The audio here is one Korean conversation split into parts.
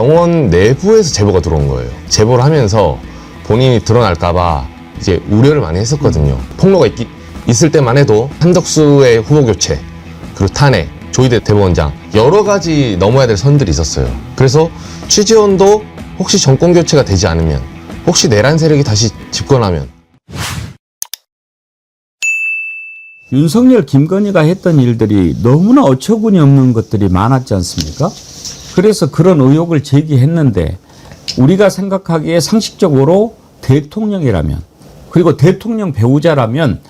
병원 내부에서 제보가 들어온 거예요. 제보를 하면서 본인이 드러날까봐 이제 우려를 많이 했었거든요. 폭로가 있, 있을 때만 해도 한덕수의 후보 교체, 그리고 탄핵, 조희대 대법원장 여러 가지 넘어야 될 선들이 있었어요. 그래서 취지원도 혹시 정권 교체가 되지 않으면 혹시 내란 세력이 다시 집권하면 윤석열, 김건희가 했던 일들이 너무나 어처구니 없는 것들이 많았지 않습니까? 그래서 그런 의혹을 제기했는데 우리가 생각하기에 상식적으로 대통령이라면 그리고 대통령 배우자라면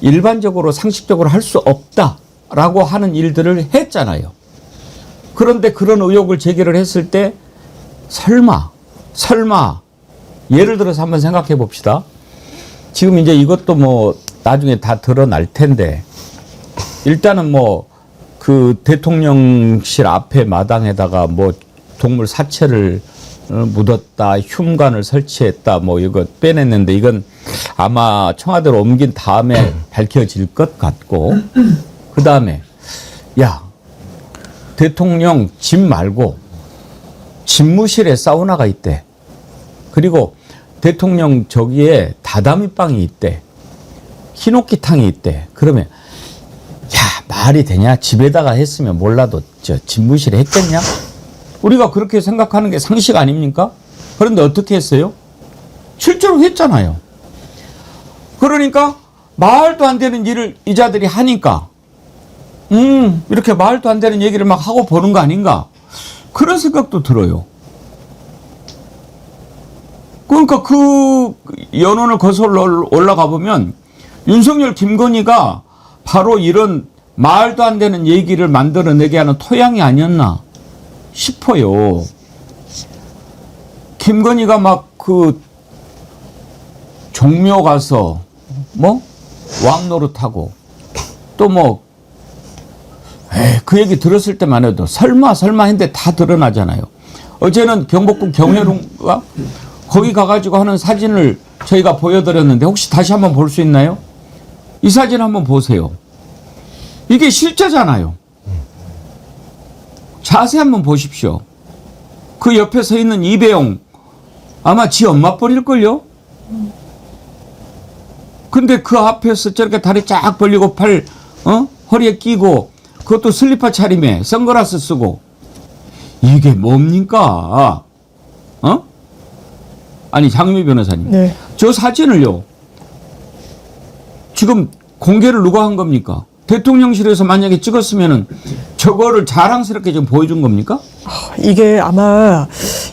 일반적으로 상식적으로 할 수 없다라고 하는 일들을 했잖아요. 그런데 그런 의혹을 제기를 했을 때 설마, 설마 예를 들어서 한번 생각해 봅시다. 지금 이제 이것도 뭐 나중에 다 드러날 텐데 일단은 뭐 그 대통령실 앞에 마당에다가 뭐 동물 사체를 어, 묻었다 흉관을 설치했다 뭐 이거 빼냈는데 이건 아마 청와대로 옮긴 다음에 밝혀질 것 같고 그 다음에 야 대통령 집 말고 집무실에 사우나가 있대 그리고 대통령 저기에 다다미빵이 있대. 히노키탕이 있대. 그러면 야 말이 되냐? 집에다가 했으면 몰라도 저 집무실에 했겠냐? 우리가 그렇게 생각하는 게 상식 아닙니까? 그런데 어떻게 했어요? 실제로 했잖아요. 그러니까 말도 안 되는 일을 이 자들이 하니까 음 이렇게 말도 안 되는 얘기를 막 하고 보는 거 아닌가? 그런 생각도 들어요. 그러니까 그 연원을 거슬러 올라가 보면 윤석열, 김건희가 바로 이런 말도 안 되는 얘기를 만들어내게 하는 토양이 아니었나 싶어요. 김건희가 막 그 종묘 가서 뭐 왕노릇하고 또뭐 그 얘기 들었을 때만 해도 설마 설마 했는데 다 드러나잖아요. 어제는 경복궁 경회론가 거기 가가지고 하는 사진을 저희가 보여드렸는데 혹시 다시 한번 볼 수 있나요? 이 사진 한번 보세요. 이게 실제잖아요. 자세히 한번 보십시오. 그 옆에 서 있는 이배용 아마 지 엄마 뻘일걸요? 근데 그 앞에서 저렇게 다리 쫙 벌리고 팔, 어? 허리에 끼고 그것도 슬리퍼 차림에 선글라스 쓰고 이게 뭡니까? 어? 아니 장미 변호사님. 네. 저 사진을요. 지금 공개를 누가 한 겁니까? 대통령실에서 만약에 찍었으면은 저거를 자랑스럽게 좀 보여준 겁니까? 이게 아마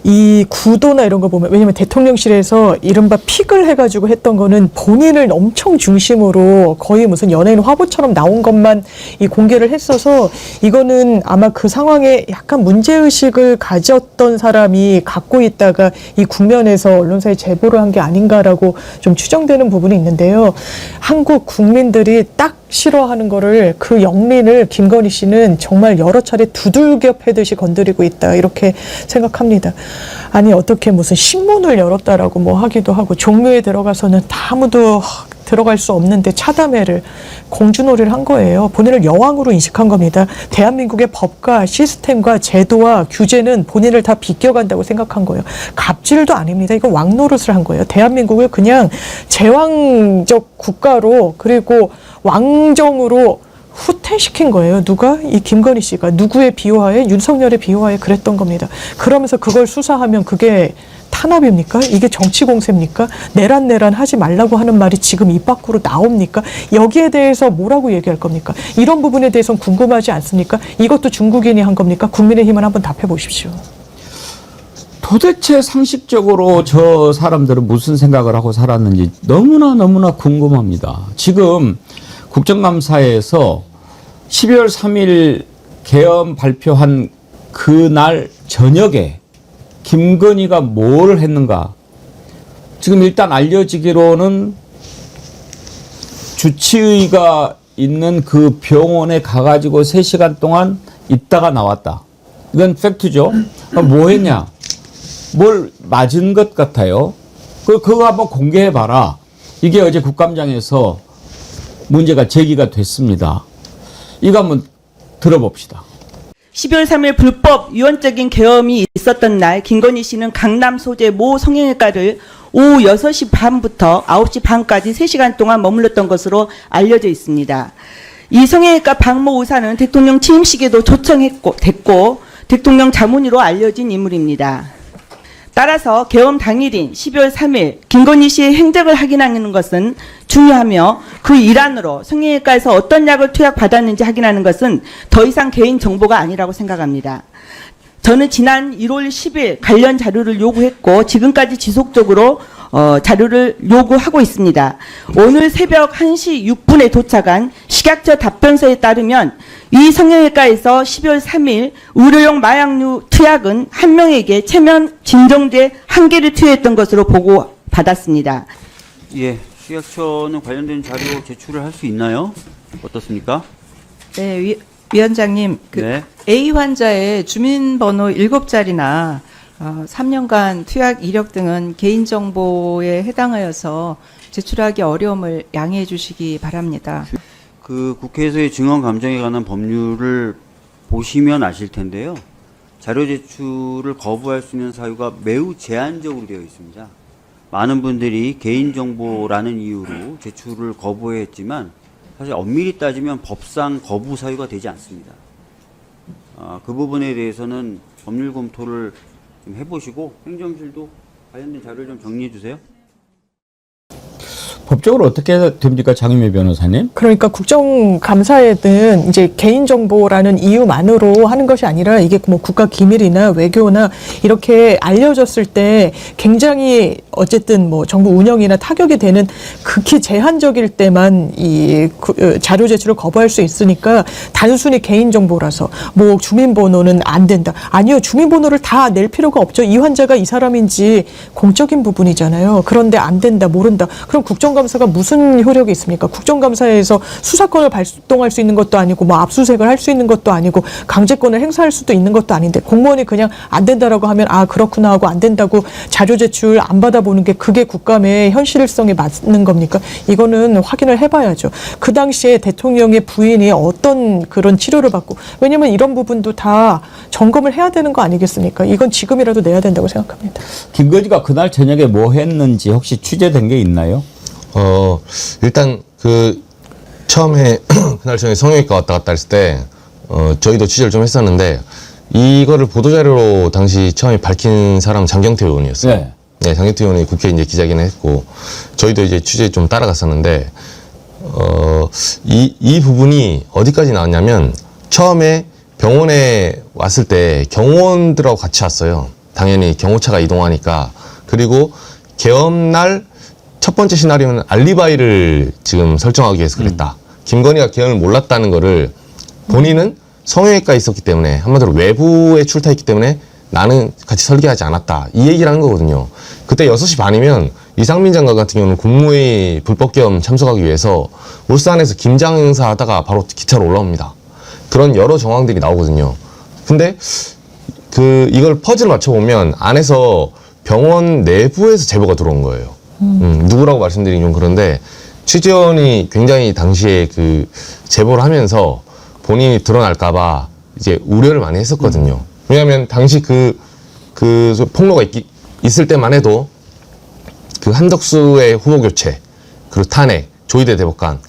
이 구도나 이런 거 보면 왜냐면 대통령실에서 이른바 픽을 해가지고 했던 거는 본인을 엄청 중심으로 거의 무슨 연예인 화보처럼 나온 것만 이 공개를 했어서 이거는 아마 그 상황에 약간 문제의식을 가졌던 사람이 갖고 있다가 이 국면에서 언론사에 제보를 한 게 아닌가라고 좀 추정되는 부분이 있는데요. 한국 국민들이 딱 싫어하는 거를 그 영린을 김건희 씨는 정말 여러 차례 두들겨 패듯이 건드리고 있다 이렇게 생각합니다. 아니 어떻게 무슨 신문을 열었다라고 뭐 하기도 하고 종묘에 들어가서는 아무도 들어갈 수 없는데 차담회를 공주놀이를 한 거예요. 본인을 여왕으로 인식한 겁니다. 대한민국의 법과 시스템과 제도와 규제는 본인을 다 비껴간다고 생각한 거예요. 갑질도 아닙니다. 이건 왕노릇을 한 거예요. 대한민국을 그냥 제왕적 국가로 그리고 왕정으로 후퇴시킨 거예요. 누가? 이 김건희 씨가 누구의 비호하에 윤석열의 비호하에 그랬던 겁니다. 그러면서 그걸 수사하면 그게 탄압입니까? 이게 정치 공세입니까? 내란내란 하지 말라고 하는 말이 지금 입 밖으로 나옵니까? 여기에 대해서 뭐라고 얘기할 겁니까? 이런 부분에 대해서는 궁금하지 않습니까? 이것도 중국인이 한 겁니까? 국민의힘은 한번 답해 보십시오. 도대체 상식적으로 저 사람들은 무슨 생각을 하고 살았는지 너무나 너무나 궁금합니다. 지금 국정감사에서 12월 3일 개엄 발표한 그날 저녁에 김건희가 뭘 했는가? 지금 일단 알려지기로는 주치의가 있는 그 병원에 가가지고 3시간 동안 있다가 나왔다. 이건 팩트죠. 뭐 했냐? 뭘 맞은 것 같아요. 그, 그거 한번 공개해봐라. 이게 어제 국감장에서 문제가 제기가 됐습니다. 이거 한번 들어봅시다. 12월 3일 불법 유언적인 계엄이 있었던 날 김건희 씨는 강남 소재 모 성형외과를 오후 6시 반부터 9시 반까지 3시간 동안 머물렀던 것으로 알려져 있습니다. 이 성형외과 박모 의사는 대통령 취임식에도 초청했고 됐고 대통령 자문의로 알려진 인물입니다. 따라서 개엄 당일인 12월 3일 김건희 씨의 행적을 확인하는 것은 중요하며 그 일환으로 성형외과에서 어떤 약을 투약받았는지 확인하는 것은 더 이상 개인 정보가 아니라고 생각합니다. 저는 지난 1월 10일 관련 자료를 요구했고 지금까지 지속적으로 어, 자료를 요구하고 있습니다. 오늘 새벽 1시 6분에 도착한 식약처 답변서에 따르면 이 성형외과에서 12월 3일 의료용 마약류 투약은 한 명에게 체면 진정제 한 개를 투여했던 것으로 보고 받았습니다. 예, 식약처는 관련된 자료 제출을 할 수 있나요? 어떻습니까? 네, 위, 위원장님, 그 네. A 환자의 주민번호 7자리나 어, 3년간 투약 이력 등은 개인정보에 해당하여서 제출하기 어려움을 양해해 주시기 바랍니다. 그 국회에서의 증언 감정에 관한 법률을 보시면 아실 텐데요. 자료 제출을 거부할 수 있는 사유가 매우 제한적으로 되어 있습니다. 많은 분들이 개인정보라는 이유로 제출을 거부했지만 사실 엄밀히 따지면 법상 거부 사유가 되지 않습니다. 아, 그 부분에 대해서는 법률 검토를 좀 해보시고 행정실도 관련된 자료를 좀 정리해 주세요. 법적으로 어떻게 됩니까, 장유미 변호사님? 그러니까 국정감사에는 이제 개인정보라는 이유만으로 하는 것이 아니라 이게 뭐 국가 기밀이나 외교나 이렇게 알려졌을 때 굉장히 어쨌든 뭐 정부 운영이나 타격이 되는 극히 제한적일 때만 이 구- 어, 자료 제출을 거부할 수 있으니까 단순히 개인정보라서 뭐 주민번호는 안 된다. 아니요. 주민번호를 다 낼 필요가 없죠. 이 환자가 이 사람인지 공적인 부분이잖아요. 그런데 안 된다, 모른다. 그럼 국정감 사가 무슨 효력이 있습니까? 국정감사에서 수사권을 발동할 수 있는 것도 아니고 뭐 압수수색을 할 수 있는 것도 아니고 강제권을 행사할 수도 있는 것도 아닌데 공무원이 그냥 안 된다라고 하면 아 그렇구나 하고 안 된다고 자료 제출 안 받아보는 게 그게 국감의 현실성에 맞는 겁니까? 이거는 확인을 해봐야죠. 그 당시에 대통령의 부인이 어떤 그런 치료를 받고 왜냐면 이런 부분도 다 점검을 해야 되는 거 아니겠습니까? 이건 지금이라도 내야 된다고 생각합니다. 김건희가 그날 저녁에 뭐 했는지 혹시 취재된 게 있나요? 어, 일단 그 처음에 그날 저희 성형외과 왔다 갔다 했을 때 어, 저희도 취재를 좀 했었는데 이거를 보도자료로 당시 처음에 밝힌 사람 은 장경태 의원이었어요. 네. 네, 장경태 의원이 국회 이제 기자회견을 했고 저희도 이제 취재 좀 따라갔었는데 어, 이, 이 부분이 어디까지 나왔냐면 처음에 병원에 왔을 때 경호원들하고 같이 왔어요. 당연히 경호차가 이동하니까. 그리고 개엄날 첫 번째 시나리오는 알리바이를 지금 설정하기 위해서 그랬다. 김건희가 개엄을 몰랐다는 거를 본인은 성형외과에 있었기 때문에 한마디로 외부에 출타했기 때문에 나는 같이 설계하지 않았다. 이 얘기를 하는 거거든요. 그때 6시 반이면 이상민 장관 같은 경우는 국무회의 불법 겸 참석하기 위해서 울산에서 김장 행사 하다가 바로 기차로 올라옵니다. 그런 여러 정황들이 나오거든요. 근데 그 이걸 퍼즐을 맞춰보면 안에서 병원 내부에서 제보가 들어온 거예요. 음, 누구라고 말씀드리긴 좀 그런데 취재원이 굉장히 당시에 그 제보를 하면서 본인이 드러날까봐 이제 우려를 많이 했었거든요. 왜냐하면 당시 그, 그 폭로가 있, 있을 때만 해도 그 한덕수의 후보 교체, 그리고 탄핵, 조희대 대법관,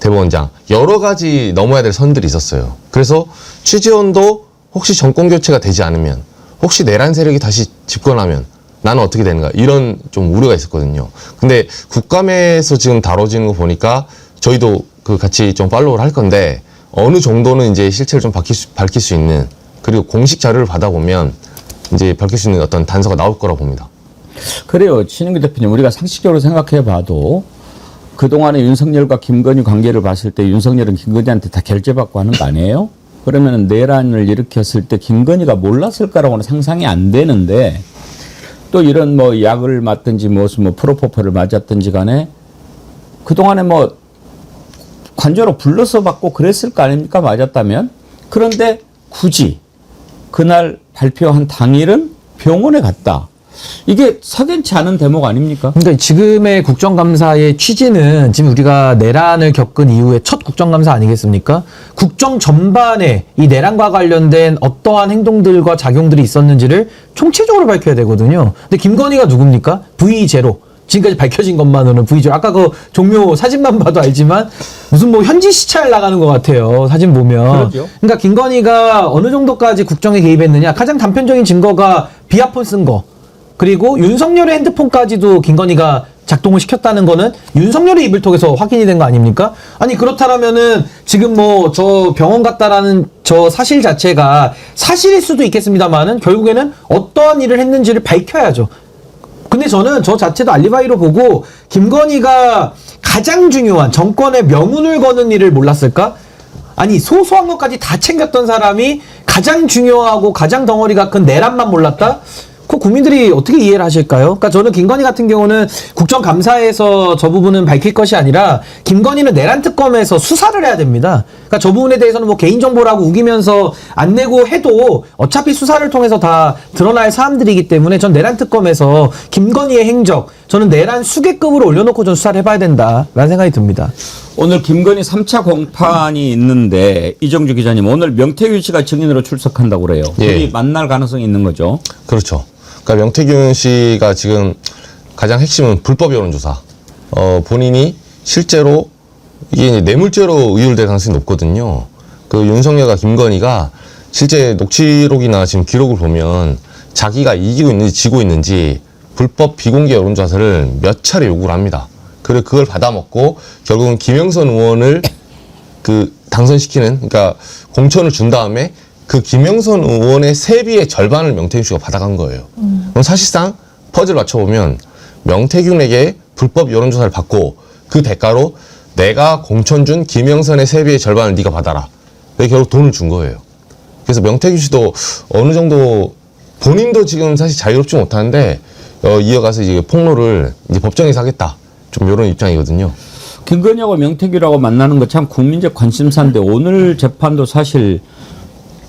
대법원장 여러 가지 넘어야 될 선들이 있었어요. 그래서 취재원도 혹시 정권 교체가 되지 않으면, 혹시 내란 세력이 다시 집권하면 나는 어떻게 되는가 이런 좀 우려가 있었거든요. 근데 국감에서 지금 다뤄지는 거 보니까 저희도 그 같이 좀 팔로우를 할 건데 어느 정도는 이제 실체를 좀 밝힐 수, 밝힐 수 있는 그리고 공식 자료를 받아보면 이제 밝힐 수 있는 어떤 단서가 나올 거라고 봅니다. 그래요. 신인규 대표님, 우리가 상식적으로 생각해 봐도 그동안에 윤석열과 김건희 관계를 봤을 때 윤석열은 김건희한테 다 결제받고 하는 거 아니에요? 그러면 내란을 일으켰을 때 김건희가 몰랐을 까라고는 상상이 안 되는데 또 이런 뭐 약을 맞든지 무슨 뭐 프로포폴을 맞았든지 간에 그동안에 뭐 관저로 불러서 받고 그랬을 거 아닙니까? 맞았다면? 그런데 굳이 그날 발표한 당일은 병원에 갔다. 이게 석연치 않은 대목 아닙니까? 그러니까 지금의 국정감사의 취지는 지금 우리가 내란을 겪은 이후에 첫 국정감사 아니겠습니까? 국정 전반에 이 내란과 관련된 어떠한 행동들과 작용들이 있었는지를 총체적으로 밝혀야 되거든요. 근데 김건희가 누굽니까? V0. 지금까지 밝혀진 것만으로는 V0. 아까 그 종묘 사진만 봐도 알지만 무슨 뭐 현지 시찰 나가는 것 같아요. 사진 보면. 그러죠. 그러니까 김건희가 어느 정도까지 국정에 개입했느냐? 가장 단편적인 증거가 비아폰 쓴 거. 그리고 윤석열의 핸드폰까지도 김건희가 작동을 시켰다는 거는 윤석열의 입을 통해서 확인이 된 거 아닙니까? 아니 그렇다라면은 지금 뭐 저 병원 갔다라는 저 사실 자체가 사실일 수도 있겠습니다만은 결국에는 어떠한 일을 했는지를 밝혀야죠. 근데 저는 저 자체도 알리바이로 보고 김건희가 가장 중요한 정권의 명운을 거는 일을 몰랐을까? 아니 소소한 것까지 다 챙겼던 사람이 가장 중요하고 가장 덩어리가 큰 내란만 몰랐다? 그 국민들이 어떻게 이해를 하실까요? 그러니까 저는 김건희 같은 경우는 국정감사에서 저 부분은 밝힐 것이 아니라 김건희는 내란 특검에서 수사를 해야 됩니다. 그러니까 저 부분에 대해서는 뭐 개인 정보라고 우기면서 안 내고 해도 어차피 수사를 통해서 다 드러날 사람들이기 때문에 전 내란 특검에서 김건희의 행적 저는 내란 수계급으로 올려놓고 전 수사를 해봐야 된다라는 생각이 듭니다. 오늘 김건희 3차 공판이 있는데 이정주 기자님 오늘 명태균 씨가 증인으로 출석한다고 그래요. 예. 둘이 만날 가능성이 있는 거죠. 그렇죠. 그러니까 명태균 씨가 지금 가장 핵심은 불법 여론조사. 어, 본인이 실제로 이게 이제 뇌물죄로 의율될 가능성이 높거든요. 그 윤석열과 김건희가 실제 녹취록이나 지금 기록을 보면 자기가 이기고 있는지 지고 있는지 불법 비공개 여론조사를 몇 차례 요구를 합니다. 그리고 그걸 받아먹고 결국은 김영선 의원을 그 당선시키는 그러니까 공천을 준 다음에 그 김영선 의원의 세비의 절반을 명태균 씨가 받아간 거예요. 그럼 사실상 퍼즐 맞춰보면 명태균에게 불법 여론조사를 받고 그 대가로 내가 공천 준 김영선의 세비의 절반을 네가 받아라. 그래서 결국 돈을 준 거예요. 그래서 명태균 씨도 어느 정도 본인도 지금 사실 자유롭지 못하는데 어, 이어가서 이제 폭로를 이제 법정에서 하겠다. 좀 이런 입장이거든요. 김건희하고 명태균하고 만나는 거 참 국민적 관심사인데 오늘 재판도 사실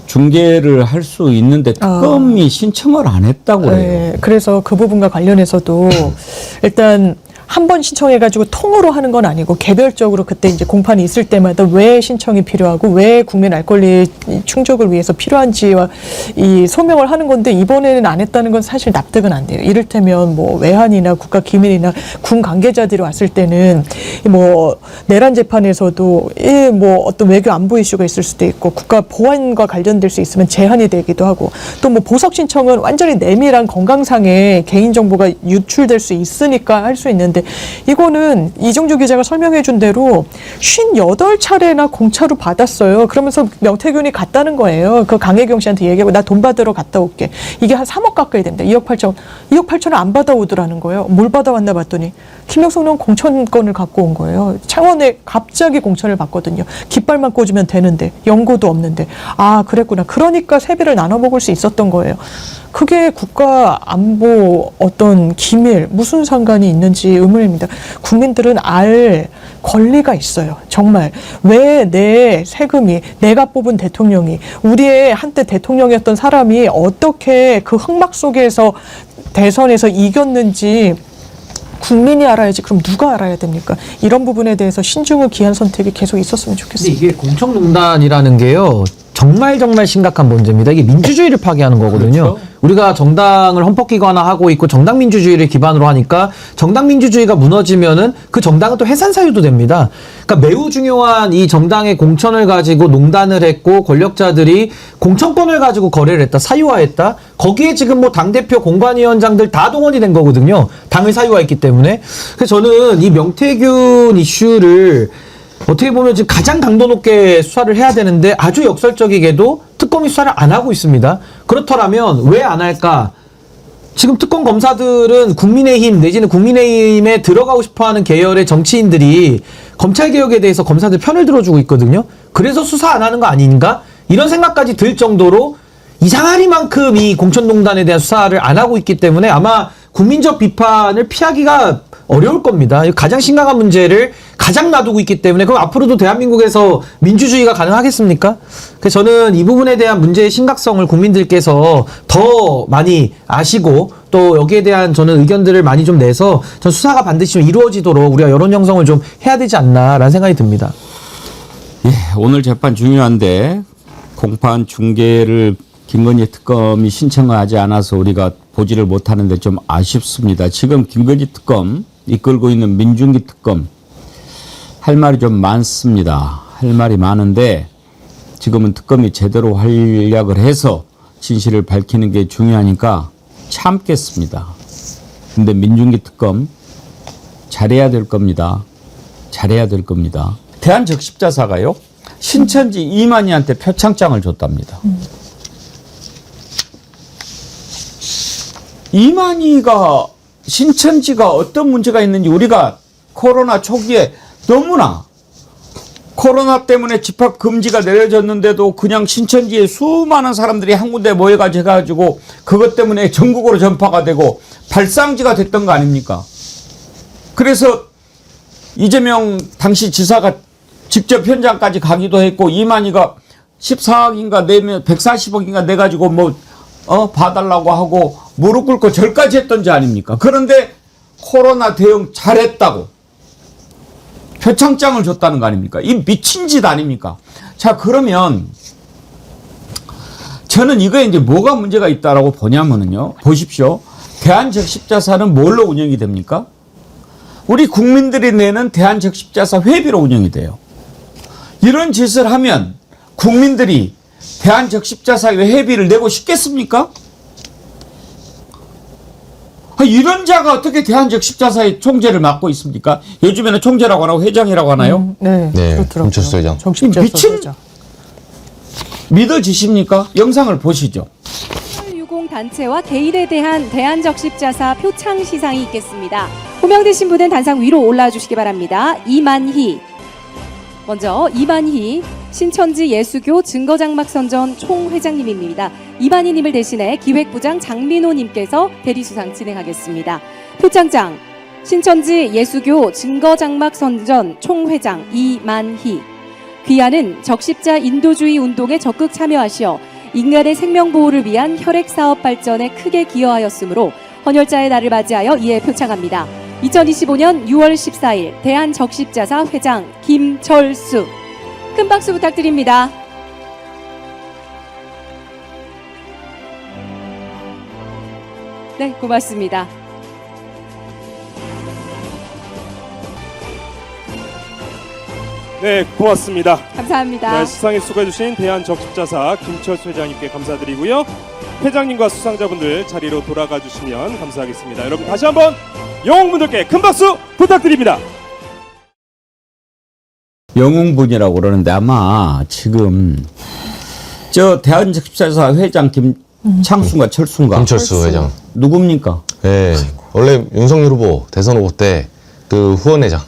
중계를 할 수 있는데 특검이 신청을 안 했다고 그래요. 네, 그래서 그 부분과 관련해서도 일단 한 번 신청해가지고 통으로 하는 건 아니고 개별적으로 그때 이제 공판이 있을 때마다 왜 신청이 필요하고 왜 국민 알 권리 충족을 위해서 필요한지와 이 소명을 하는 건데 이번에는 안 했다는 건 사실 납득은 안 돼요. 이를테면 뭐 외환이나 국가 기밀이나 군 관계자들이 왔을 때는 뭐 내란 재판에서도 이뭐 어떤 외교 안보 이슈가 있을 수도 있고 국가 보안과 관련될 수 있으면 제한이 되기도 하고 또 뭐 보석 신청은 완전히 내밀한 건강상의 개인 정보가 유출될 수 있으니까 할 수 있는데 이거는 이정주 기자가 설명해 준 대로 58차례나 공차로 받았어요. 그러면서 명태균이 갔다는 거예요. 그 강혜경 씨한테 얘기하고 나 돈 받으러 갔다 올게. 이게 한 3억 가까이 됩니다. 2억 8천. 2억 8천을 안 받아오더라는 거예요. 뭘 받아왔나 봤더니 의원 공천권을 갖고 온 거예요. 창원에 갑자기 공천을 받거든요. 깃발만 꽂으면 되는데 연고도 없는데 아 그랬구나. 그러니까 세배를 나눠 먹을 수 있었던 거예요. 그게 국가 안보 어떤 기밀 무슨 상관이 있는지 의문입니다. 국민들은 알 권리가 있어요. 정말 왜 내 세금이 내가 뽑은 대통령이 우리의 한때 대통령이었던 사람이 어떻게 그 흑막 속에서 대선에서 이겼는지 국민이 알아야지 그럼 누가 알아야 됩니까? 이런 부분에 대해서 신중을 기한 선택이 계속 있었으면 좋겠습니다. 이게 공청농단이라는 게요. 정말 정말 심각한 문제입니다. 이게 민주주의를 파괴하는 거거든요. 우리가 정당을 헌법기관화 하고 있고 정당 민주주의를 기반으로 하니까 정당 민주주의가 무너지면은 그 정당은 또 해산 사유도 됩니다. 그러니까 매우 중요한 이 정당의 공천을 가지고 농단을 했고 권력자들이 공천권을 가지고 거래를 했다, 사유화했다. 거기에 지금 뭐 당 대표 공관위원장들 다 동원이 된 거거든요. 당을 사유화했기 때문에. 그래서 저는 이 명태균 이슈를 어떻게 보면 지금 가장 강도 높게 수사를 해야 되는데 아주 역설적이게도 특검이 수사를 안 하고 있습니다. 그렇더라면 왜 안 할까? 지금 특검 검사들은 국민의힘 내지는 국민의힘에 들어가고 싶어하는 계열의 정치인들이 검찰 개혁에 대해서 검사들 편을 들어주고 있거든요. 그래서 수사 안 하는 거 아닌가? 이런 생각까지 들 정도로 이상하리만큼 이 공천농단에 대한 수사를 안 하고 있기 때문에 아마 국민적 비판을 피하기가 어려울 겁니다. 이 가장 심각한 문제를 가장 놔두고 있기 때문에 그럼 앞으로도 대한민국에서 민주주의가 가능하겠습니까? 그래서 저는 이 부분에 대한 문제의 심각성을 국민들께서 더 많이 아시고 또 여기에 대한 저는 의견들을 많이 좀 내서 전 수사가 반드시 좀 이루어지도록 우리가 여론 형성을 좀 해야 되지 않나라는 생각이 듭니다. 예, 오늘 재판 중요한데 공판 중계를 김건희 특검이 신청하지 않아서 우리가 보지를 못하는데 좀 아쉽습니다. 지금 김건희 특검 이끌고 있는 민중기 특검 할 말이 좀 많습니다. 할 말이 많은데 지금은 특검이 제대로 활약을 해서 진실을 밝히는 게 중요하니까 참겠습니다. 근데 민중기 특검 잘해야 될 겁니다. 잘해야 될 겁니다. 대한적십자사가요 신천지 이만희한테 표창장을 줬답니다. 이만희가 신천지가 어떤 문제가 있는지 우리가 코로나 초기에 너무나 코로나 때문에 집합 금지가 내려졌는데도 그냥 신천지에 수많은 사람들이 한 군데 모여가지고 해가지고 그것 때문에 전국으로 전파가 되고 발상지가 됐던 거 아닙니까? 그래서 이재명 당시 지사가 직접 현장까지 가기도 했고 이만희가 14억인가 내면 140억인가 내 가지고 뭐 어 봐달라고 하고 무릎 꿇고 절까지 했던지 아닙니까? 그런데 코로나 대응 잘했다고 표창장을 줬다는 거 아닙니까? 이 미친 짓 아닙니까? 자 그러면 저는 이거에 이제 뭐가 문제가 있다라고 보냐면은요. 보십시오. 대한적십자사는 뭘로 운영이 됩니까? 우리 국민들이 내는 대한적십자사 회비로 운영이 돼요. 이런 짓을 하면 국민들이 대한적십자사의 회비를 내고 싶겠습니까? 아, 이런 자가 어떻게 대한적 십자사의 총재를 맡고 있습니까? 요즘에는 총재라고 하나요? 회장이라고 하나요? 네, 네, 그렇더라고요. 김철수 회장. 정신자 미친- 회장. 믿어지십니까? 영상을 보시죠. 60 단체와 개인에 대한 대한적 십자사 표창 시상이 있겠습니다. 호명되신 분은 단상 위로 올라와 주시기 바랍니다. 이만희. 먼저 이만희 신천지 예수교 증거장막 선전 총회장님입니다. 이만희님을 대신해 기획부장 장민호님께서 대리수상 진행하겠습니다. 표창장 신천지 예수교 증거장막 선전 총회장 이만희. 귀하는 적십자 인도주의 운동에 적극 참여하시어 인간의 생명 보호를 위한 혈액 사업 발전에 크게 기여하였으므로 헌혈자의 날을 맞이하여 이에 표창합니다. 2025년 6월 14일 대한적십자사 회장 김철수 큰 박수 부탁드립니다. 네, 고맙습니다. 네, 고맙습니다. 감사합니다. 네, 시상에 수고해주신 대한적십자사 김철수 회장님께 감사드리고요. 회장님과 수상자분들 자리로 돌아가 주시면 감사하겠습니다. 여러분 다시 한번 영웅분들께 큰 박수 부탁드립니다. 영웅분이라고 그러는데 아마 지금 저 대한적십자사 회장 김창순과 철순가 김철수 회장. 누굽니까? 네, 원래 윤석열 후보 대선 후보 때 그 후원회장.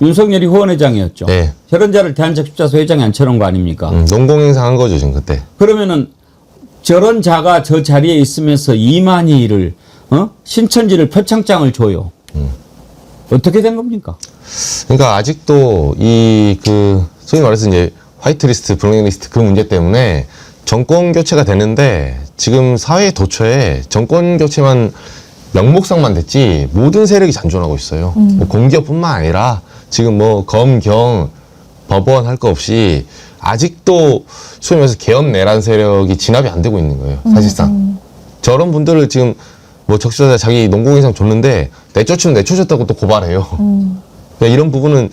윤석열이 후원회장이었죠. 네. 저런 자를 대한적십자사 회장에 앉혀놓은 거 아닙니까? 음, 농공행사 한 거죠 지금 그때. 그러면은 저런 자가 저 자리에 있으면서 이만희를 어? 신천지를 표창장을 줘요. 어떻게 된 겁니까? 그러니까 아직도 이 그 소위 말해서 이제 화이트리스트, 블랙리스트 그 문제 때문에 정권 교체가 되는데 지금 사회 도처에 정권 교체만 명목상만 됐지 모든 세력이 잔존하고 있어요. 뭐 공기업뿐만 아니라 지금 뭐 검경 법원 할 거 없이 아직도 소위 말해서 개업 내란 세력이 진압이 안 되고 있는 거예요. 사실상 저런 분들을 지금 뭐 적시자 자기 농공회장 줬는데 내쫓으면 내쫓았다고 또 고발해요. 그러니까 이런 부분은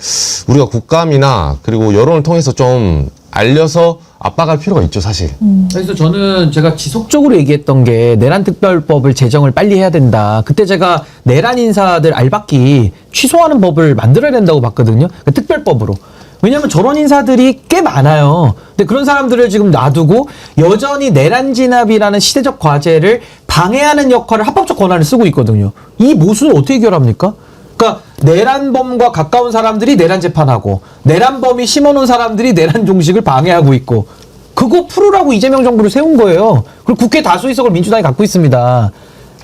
우리가 국감이나 그리고 여론을 통해서 좀 알려서 압박할 필요가 있죠, 사실. 그래서 저는 제가 지속적으로 얘기했던 게 내란 특별법을 제정을 빨리 해야 된다. 그때 제가 내란 인사들 알박기 취소하는 법을 만들어야 된다고 봤거든요. 그 특별법으로. 왜냐하면 저런 인사들이 꽤 많아요. 근데 그런 사람들을 지금 놔두고 여전히 내란 진압이라는 시대적 과제를 방해하는 역할을 합법적 권한을 쓰고 있거든요. 이 모순을 어떻게 결합니까? 그러니까 내란범과 가까운 사람들이 내란 재판하고 내란범이 심어놓은 사람들이 내란 종식을 방해하고 있고 그거 풀으라고 이재명 정부를 세운 거예요. 그리고 국회 다수 의석을 민주당이 갖고 있습니다.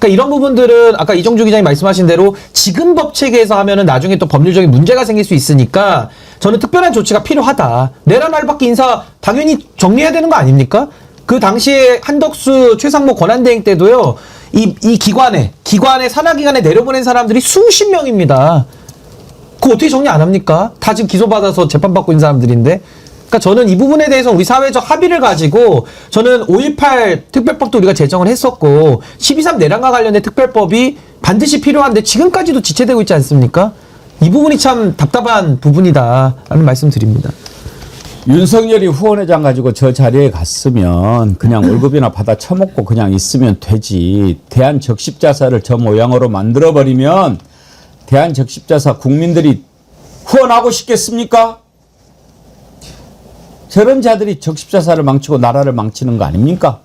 그러니까 이런 부분들은 아까 이정주 기자님 말씀하신 대로 지금 법 체계에서 하면은 나중에 또 법률적인 문제가 생길 수 있으니까 저는 특별한 조치가 필요하다. 내란 알박기 인사 당연히 정리해야 되는 거 아닙니까? 그 당시에 한덕수 최상목 권한대행 때도요. 이, 이 기관에 기관에 산하기관에 내려보낸 사람들이 수십 명입니다. 그거 어떻게 정리 안 합니까? 다 지금 기소받아서 재판받고 있는 사람들인데. 그러니까 저는 이 부분에 대해서 우리 사회적 합의를 가지고 저는 5.18 특별법도 우리가 제정을 했었고 12.3 내란과 관련된 특별법이 반드시 필요한데 지금까지도 지체되고 있지 않습니까? 이 부분이 참 답답한 부분이다라는 말씀 드립니다. 윤석열이 후원회장 가지고 저 자리에 갔으면 그냥 월급이나 받아 처먹고 그냥 있으면 되지. 대한 적십자사를 저 모양으로 만들어 버리면 대한 적십자사 국민들이 후원하고 싶겠습니까? 저런 자들이 적십자사를 망치고 나라를 망치는 거 아닙니까?